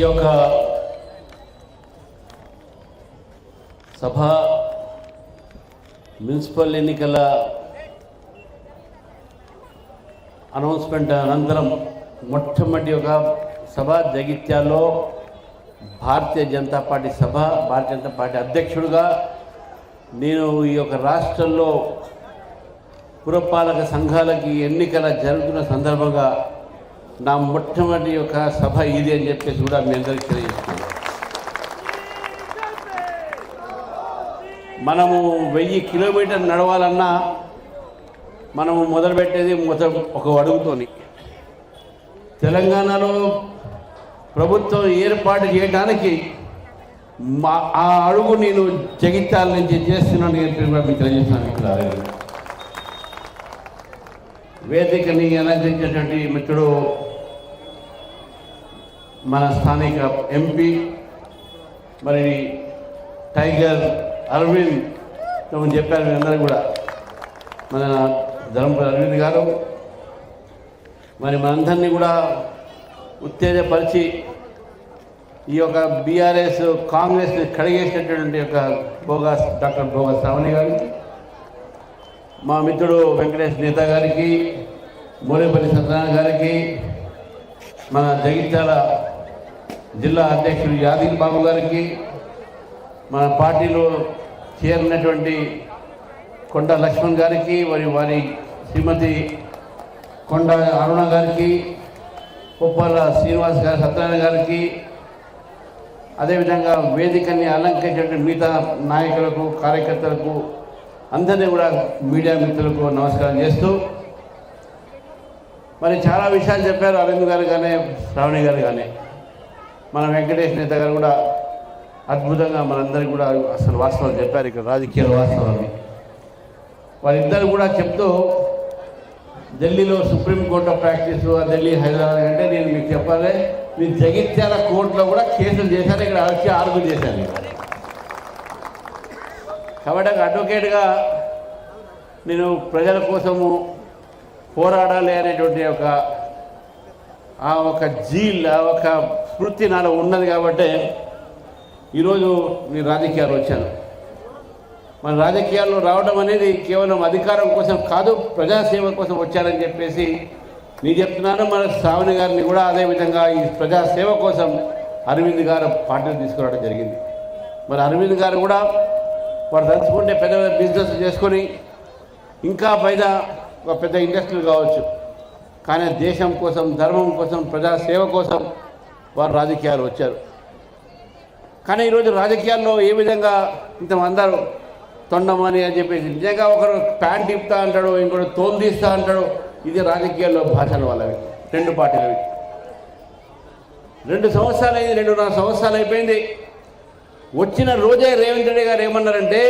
ఈ యొక్క సభ మున్సిపల్ ఎన్నికల అనౌన్స్మెంట్ అనంతరం మొట్టమొదటి ఒక సభ జగిత్యాల్లో భారతీయ జనతా పార్టీ సభ భారతీయ జనతా పార్టీ అధ్యక్షుడుగా నేను ఈ యొక్క రాష్ట్రంలో పురపాలక సంఘాలకి ఎన్నికల జరుగుతున్న సందర్భంగా నా మొట్టమొదటి యొక్క సభ ఇది అని చెప్పేసి కూడా మీ అందరికీ తెలియజేస్తున్నాను. మనము వెయ్యి కిలోమీటర్ నడవాలన్నా మనము మొదలుపెట్టేది మొదటి ఒక అడుగుతోని. తెలంగాణలో ప్రభుత్వం ఏర్పాటు చేయడానికి మా ఆ అడుగు నేను జగిత్యాల నుంచి చేస్తున్నాను కూడా మీకు తెలియజేస్తున్నాను ఇక్కడ. వేదికని అలంకరించేటువంటి మిత్రుడు మన స్థానిక ఎంపీ మరి టైగర్ అరవింద్ అని చెప్పారు మీ అందరూ కూడా. మన ధర్మపురి అరవింద్ గారు మరి మనందరినీ కూడా ఉత్తేజపరిచి ఈ యొక్క బీఆర్ఎస్ కాంగ్రెస్ని కడిగేసినటువంటి యొక్క బోగాస్ డాక్టర్ బోగాస్ శ్రావణి గారు మా మిత్రుడు వెంకటేష్ నేత గారికి మోరేపల్లి సత్యనారాయణ గారికి మన జగిత్యాల జిల్లా అధ్యక్షుడు యాదగిరి బాబు గారికి మన పార్టీలో చేరినటువంటి కొండ లక్ష్మణ్ గారికి మరి వారి శ్రీమతి కొండ అరుణ గారికి ఉప్పాల శ్రీనివాస్ గారి సత్యనారాయణ గారికి అదేవిధంగా వేదికని అలంకరించినటువంటి మిగతా నాయకులకు కార్యకర్తలకు అందరినీ కూడా మీడియా మిత్రులకు నమస్కారం చేస్తూ మరి చాలా విషయాలు చెప్పారు అరవింద్ గారు కానీ శ్రావణి గారు కానీ మన వెంకటేష్ నేత గారు కూడా అద్భుతంగా మనందరికీ కూడా అసలు వాస్తవాలు చెప్పారు ఇక్కడ రాజకీయ వాస్తవాలు. వారిద్దరు కూడా చెప్తూ ఢిల్లీలో సుప్రీంకోర్టు ప్రాక్టీస్ ఢిల్లీ హైదరాబాద్ అంటే నేను మీకు చెప్పాలి మీ జగిత్యాల కోర్టులో కూడా కేసులు చేశారు ఇక్కడ వచ్చి ఆర్గ్యూ చేశాను కాబట్టి అడ్వకేట్గా నేను ప్రజల కోసము పోరాడాలి అనేటువంటి ఒక ఆ ఒక జీల్ ఆ ఒక స్ఫూర్తి నాలో ఉన్నది కాబట్టి ఈరోజు నేను రాజకీయాలు వచ్చాను. మన రాజకీయాల్లో రావడం అనేది కేవలం అధికారం కోసం కాదు ప్రజాసేవ కోసం వచ్చారని చెప్పేసి నేను చెప్తున్నాను. మన శ్రావణి గారిని కూడా అదేవిధంగా ఈ ప్రజాసేవ కోసం అరవింద్ గారు పార్టీలు తీసుకురావడం జరిగింది. మరి అరవింద్ గారు కూడా వాడు తలుచుకుంటే పెద్ద పెద్ద బిజినెస్ చేసుకొని ఇంకా పైన ఒక పెద్ద ఇండస్ట్రీలు కావచ్చు. కానీ దేశం కోసం ధర్మం కోసం ప్రజాసేవ కోసం వారు రాజకీయాలు వచ్చారు. కానీ ఈరోజు రాజకీయాల్లో ఏ విధంగా ఇంతమందరూ తొండమని అని చెప్పేసి నిజంగా ఒకరు ప్యాంట్ ఇప్తా అంటాడు ఇంకోటి తోలు తీస్తా అంటాడు ఇది రాజకీయాల్లో భాషలు వాళ్ళవి రెండు పార్టీలవి రెండు సంవత్సరాలు అయింది రెండున్నర సంవత్సరాలు అయిపోయింది. వచ్చిన రోజే రేవంత్ రెడ్డి గారు ఏమన్నారంటే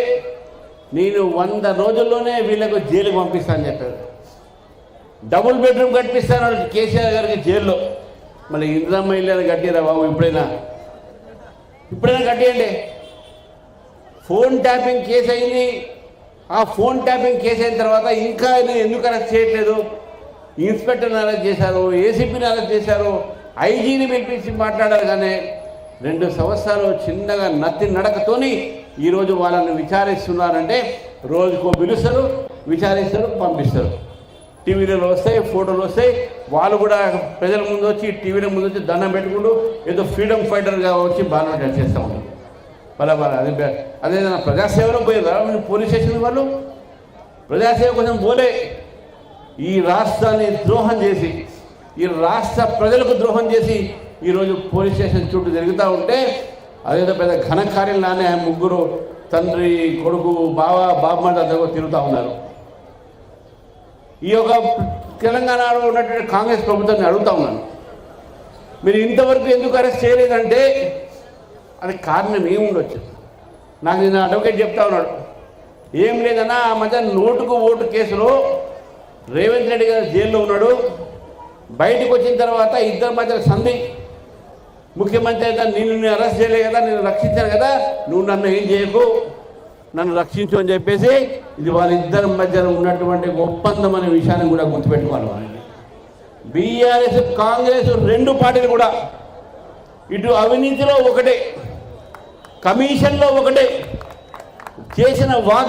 నేను వంద రోజుల్లోనే వీళ్ళకు జైలుకు పంపిస్తానని చెప్పారు. డబుల్ బెడ్రూమ్ కట్టిస్తాను కేసీఆర్ గారికి జైల్లో. మళ్ళీ ఇంద్రమ్మ ఇల్లు కట్టిరా బాబు ఇప్పుడైనా. ఇప్పుడైనా కట్టేయండి. ఫోన్ ట్యాపింగ్ కేసు అయింది. ఆ ఫోన్ ట్యాపింగ్ కేసు అయిన తర్వాత ఇంకా ఆయన ఎందుకు అరెస్ట్ చేయట్లేదు? ఇన్స్పెక్టర్ని అరెస్ట్ చేశారు ఏసీపీని అరెస్ట్ చేశారు ఐజీని పిలిపించి మాట్లాడారు కానీ రెండు సంవత్సరాలు చిన్నగా నత్తి నడకతోని ఈరోజు వాళ్ళని విచారిస్తున్నారంటే రోజుకో పిలుస్తారు విచారిస్తారు పంపిస్తారు. టీవీలలో వస్తాయి ఫోటోలు వస్తాయి. వాళ్ళు కూడా ప్రజల ముందు వచ్చి టీవీల ముందు వచ్చి దండం పెట్టుకుంటూ ఏదో ఫ్రీడమ్ ఫైటర్గా వచ్చి బాగా చేస్తూ ఉంటారు బల బల అదే అదే ప్రజాసేవలో పోయారా పోలీస్ స్టేషన్ వాళ్ళు? ప్రజాసేవ కోసం పోలే. ఈ రాష్ట్రాన్ని ద్రోహం చేసి ఈ రాష్ట్ర ప్రజలకు ద్రోహం చేసి ఈరోజు పోలీస్ స్టేషన్ చుట్టూ తిరుగుతూ ఉంటే అదేదో పెద్ద ఘనకార్యం నానే ముగ్గురు తండ్రి కొడుకు బావ బాబమ్మ దగ్గర తిరుగుతూ ఉన్నారు. ఈ యొక్క తెలంగాణలో ఉన్నటువంటి కాంగ్రెస్ ప్రభుత్వాన్ని అడుగుతా ఉన్నాను. మీరు ఇంతవరకు ఎందుకు అరెస్ట్ చేయలేదంటే అది కారణం ఏముండొచ్చు? నాకు నేను అడ్వకేట్ చెప్తా ఉన్నాడు. ఏం లేదన్నా ఆ మధ్య నోటుకు ఓటు కేసులో రేవంత్ రెడ్డి గారు జైల్లో ఉన్నాడు. బయటకు వచ్చిన తర్వాత ఇద్దరి మధ్య సంధి ముఖ్యమంత్రి అయితే నిన్ను నేను అరెస్ట్ చేయలే కదా నేను రక్షించాను కదా నువ్వు నన్ను ఏం చేయకు నన్ను రక్షించు అని చెప్పేసి ఇది వాళ్ళిద్దరి మధ్యన ఉన్నటువంటి ఒప్పందం అనే విషయాన్ని కూడా గుర్తుపెట్టుకోవాలి వాళ్ళని. బీఆర్ఎస్ కాంగ్రెస్ రెండు పార్టీలు కూడా ఇటు అవినీతిలో ఒకటే కమిషన్లో ఒకటే చేసిన వాగ్దానం